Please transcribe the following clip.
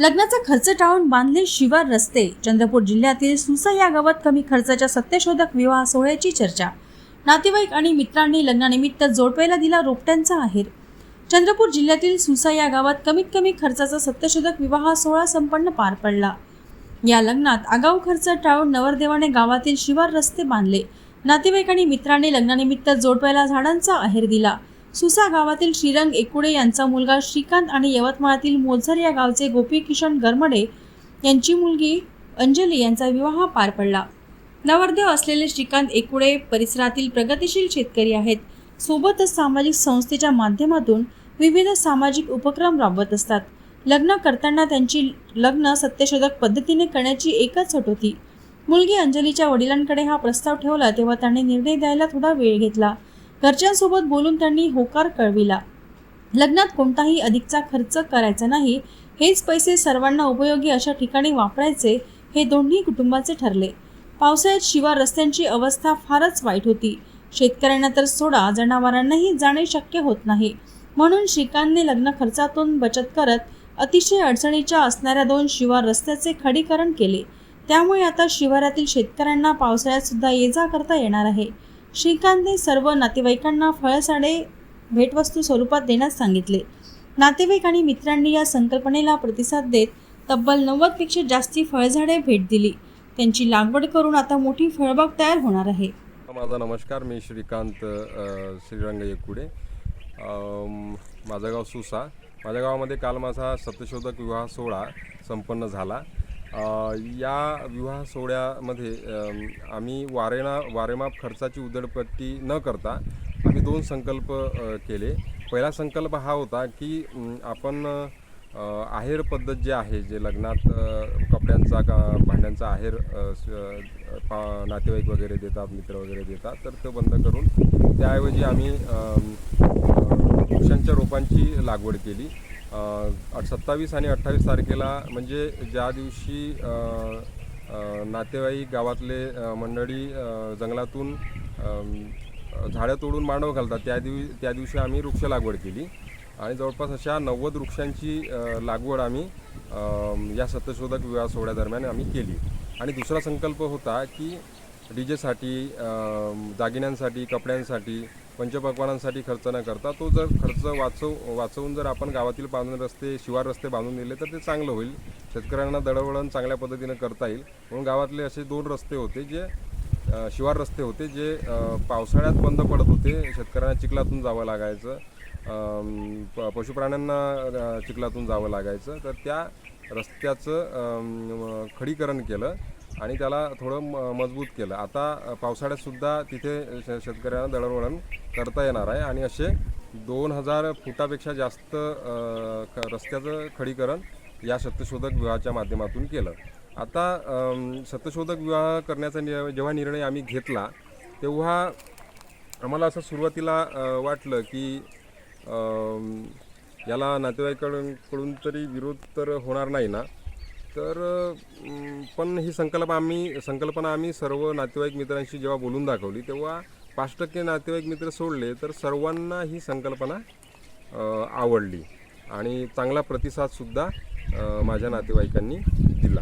लग्नाचा खर्च टाळून बांधले शिवार रस्ते. चंद्रपूर जिल्ह्यातील सुसा या गावात कमी खर्चाच्या सत्यशोधक विवाह सोहळ्याची चर्चा. नातेवाईक आणि मित्रांनी लग्नानिमित्त जोडपेला दिला रोपट्यांचा आहेर. चंद्रपूर जिल्ह्यातील सुसा या गावात कमीत कमी खर्चाचा सत्यशोधक विवाह सोहळा संपन्न पार पडला. या लग्नात आगाऊ खर्च टाळून नवरदेवाने गावातील शिवार रस्ते बांधले. नातेवाईक आणि मित्रांनी लग्नानिमित्त जोडप्याला झाडांचा आहेर दिला. सुसा गावातील श्रीरंग एकुडे यांचा मुलगा श्रीकांत आणि यवतमाळातील मोझर या गावचे गोपीकिशन गरमडे यांची मुलगी अंजली यांचा विवाह पार पडला. नवरदेव असलेले श्रीकांत एकुडे परिसरातील प्रगतिशील शेतकरी आहेत. सोबतच सामाजिक संस्थेच्या माध्यमातून विविध सामाजिक उपक्रम राबवत असतात. लग्न करताना त्यांची लग्न सत्यशोधक पद्धतीने करण्याची एकच अट होती. मुलगी अंजलीच्या वडिलांकडे हा प्रस्ताव ठेवला तेव्हा त्यांनी निर्णय द्यायला थोडा वेळ घेतला. घरच्यांसोबत बोलून त्यांनी होकार कळविला. लग्नात कोणताही अधिकचा खर्च करायचा नाही हेच पैसे सर्वांना उपयोगी अशा ठिकाणी वापरायचे हे दोन्ही कुटुंबाचे ठरले. पावसाळ्यात शिवार रस्त्यांची अवस्था फारच वाईट होती. शेतकऱ्यांना तर सोडा जनावरांनाही जाणे शक्य होत नाही. म्हणून श्रीकांतने लग्न खर्चातून बचत करत अतिशय अडचणीच्या असणाऱ्या दोन शिवार रस्त्याचे खडीकरण केले. त्यामुळे आता शिवारातील शेतकऱ्यांना पावसाळ्यात सुद्धा ये जा करता येणार आहे. श्रीकांतने सर्व नातेवाईकांना फळसाडे भेटवस्तू स्वरूपात देण्यास सांगितले. नातेवाईक आणि मित्रांनी या संकल्पनेला प्रतिसाद देत तब्बल नव्वदपेक्षा जास्ती फळझाडे भेट दिली. त्यांची लागवड करून आता मोठी फळबाग तयार होणार आहे. माझा नमस्कार मी श्रीकांत श्रीरंग येकुडे. माझं गाव सुसा. माझ्या गावामध्ये काल माझा सत्यशोधक विवाह सोहळा संपन्न झाला. या विवाह सोहळ्यामध्ये आम्ही वारेना वारेमाप खर्चाची उधळपट्टी न करता आम्ही दोन संकल्प केले. पहिला संकल्प हा होता की आपण आहेर पद्धत जे आहे जे लग्नात कपड्यांचा का भांड्यांचा आहेर पा नातेवाईक वगैरे देतात मित्र वगैरे देतात तर ते बंद करून त्याऐवजी आम्ही वृक्षांच्या रोपांची लागवड केली. सत्तावीस आणि अठ्ठावीस तारखेला म्हणजे ज्या दिवशी नातेवाईक गावातले मंडळी जंगलातून झाडं तोडून मांडव घालतात त्या दिवशी त्या दिवशी आम्ही वृक्ष लागवड केली. आणि जवळपास अशा नव्वद वृक्षांची लागवड आम्ही या सत्यशोधक विवाह सोहळ्यादरम्यान आम्ही केली. आणि दुसरा संकल्प होता की डी जेसाठी दागिन्यांसाठी कपड्यांसाठी पंचपक्वानांसाठी खर्च न करता तो जर खर्च वाचव वाचवून जर आपण गावातील बांधून रस्ते शिवार रस्ते बांधून दिले तर ते चांगलं होईल. शेतकऱ्यांना दळवळण चांगल्या पद्धतीनं करता येईल. म्हणून गावातले असे दोन रस्ते होते जे शिवार रस्ते होते जे पावसाळ्यात बंद पडत होते. शेतकऱ्यांना चिखलातून जावं लागायचं. प- पशुप्राण्यांना चिखलातून जावं लागायचं. तर त्या रस्त्याचं खडीकरण केलं. आणि त्याला थोडं म- मजबूत केलं. आता पावसाळ्यातसुद्धा पावसाळ्यात सुद्धा तिथे श शेतकऱ्यांना दळणवळण करता येणार आहे. आणि असे दोन हजार फुटापेक्षा जास्त क- रस्त्याचं खडीकरण या सत्यशोधक विवाहाच्या माध्यमातून केलं. आता सत्यशोधक विवाह करण्याचा नि- जेव्हा निर्णय आम्ही घेतला तेव्हा आम्हाला असं सुरुवातीला वाटलं की याला नातेवाईकडून कडून तरी विरोध तर होणार नाही ना. तर पण ही संकल्पना आम्ही संकल्पना आम्ही सर्व नातेवाईक मित्रांशी जेव्हा बोलून दाखवली तेव्हा पाच टक्के नातेवाईक मित्र सोडले तर सर्वांना ही संकल्पना आवडली. आणि चांगला प्रतिसादसुद्धा माझ्या नातेवाईकांनी दिला.